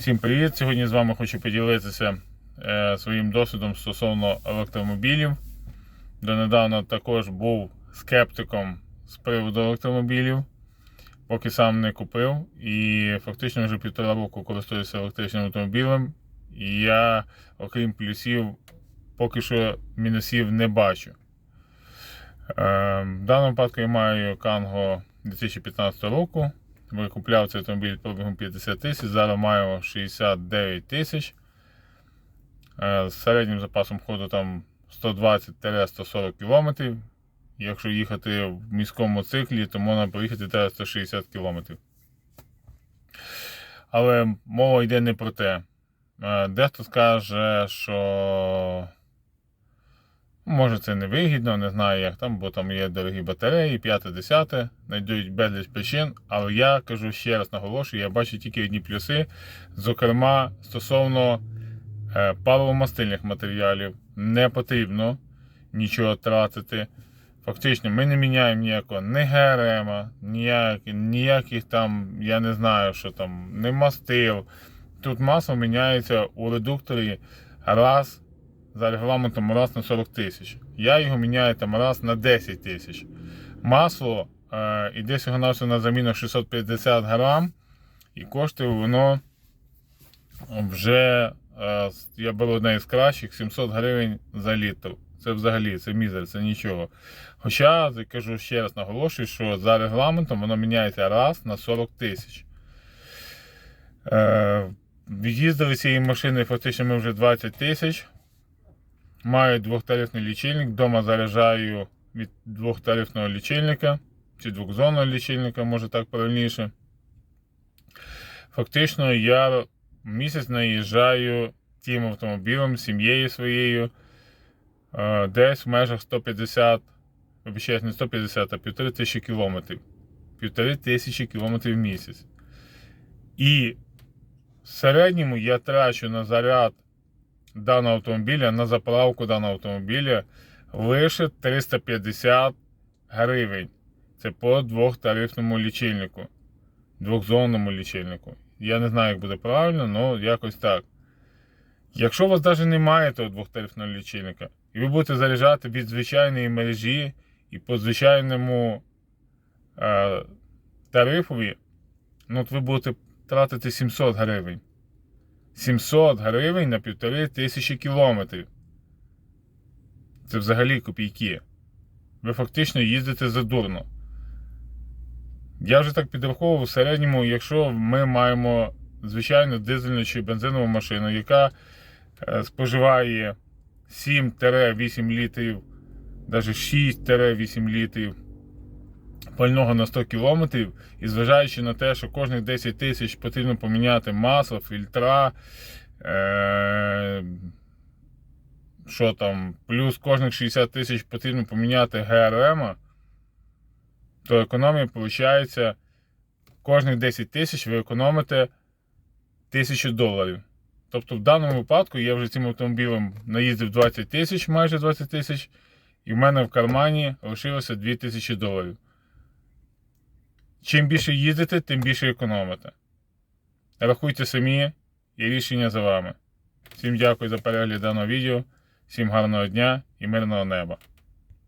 Всім привіт! Сьогодні з вами хочу поділитися е, своїм досвідом стосовно електромобілів. Донедавна також був скептиком з приводу електромобілів, поки сам не купив. І фактично вже півтора року користуюся електричним автомобілем. І я, окрім плюсів, поки що мінусів не бачу. Е, в даному випадку я маю Канго 2015 року. Викупляв цей автомобіль пробігом 50 тисяч, зараз маю 69 тисяч. Е, З середнім запасом ходу там 120-140 км. Якщо їхати в міському циклі, то можна проїхати теж 160 км. Але мова йде не про те. Е, Дехто скаже, що Може це не вигідно, не знаю як там, бо там є дорогі батареї, 5-10, знайдуть безліч причин. Але я кажу ще раз наголошую, я бачу тільки одні плюси. Зокрема, стосовно е, паливомастильних матеріалів, не потрібно нічого тратити. Фактично, ми не міняємо ніякого ні ГРМ, ніяких, ніяких там, я не знаю, що там, не мастил. Тут масло міняється у редукторі раз за регламентом раз на 40 тисяч. Я його міняю там раз на 10 тисяч. Масло е, іде всього на заміну 650 грам, і коштує воно вже, е, я беру одне із кращих, 700 гривень за літр. Це взагалі це мізер, це нічого. Хоча, я кажу ще раз наголошую, що за регламентом воно міняється раз на 40 тисяч. Е, Їздили цієї машини фактично ми вже 20 тисяч. Маю двохтарифний лічильник. Вдома заряджаю від двохтарифного лічильника чи двохзонного лічильника, може так правильніше. Фактично, я місяць наїжджаю тим автомобілем, сім'єю своєю. е, Десь в межах 150, вибачаюсь, не 150, а півтори тисячі кілометрів. Півтори тисячі кілометрів в місяць. І в середньому я трачу на заряд даного автомобіля на заправку даного автомобіля лише 350 гривень. Це по двохтарифному лічильнику, двохзонному лічильнику. Я не знаю, як буде правильно, але якось так. Якщо у вас навіть немає того двохтарифного лічильника, і ви будете заряджати від звичайної мережі і по звичайному е, тарифові, ну, от ви будете тратити 700 гривень. 700 гривень на півтори тисячі кілометрів. Це взагалі копійки. Ви фактично їздите задурно. Я вже так підраховував в середньому, якщо ми маємо звичайну дизельну чи бензинову машину, яка е, споживає 7-8 літрів, навіть 6-8 літрів пального на 100 кілометрів, і зважаючи на те, що кожних 10 тисяч потрібно поміняти масло, фільтра, е- що там, плюс кожних 60 тисяч потрібно поміняти ГРМ, то економія виходить, кожних 10 тисяч ви економите 1000 доларів. Тобто в даному випадку я вже цим автомобілем наїздив 20 тисяч, майже 20 тисяч, і в мене в кармані лишилося 2000 доларів. Чим більше їздите, тим більше економите. Рахуйте самі, і рішення за вами. Всім дякую за перегляд даного відео, всім гарного дня і мирного неба.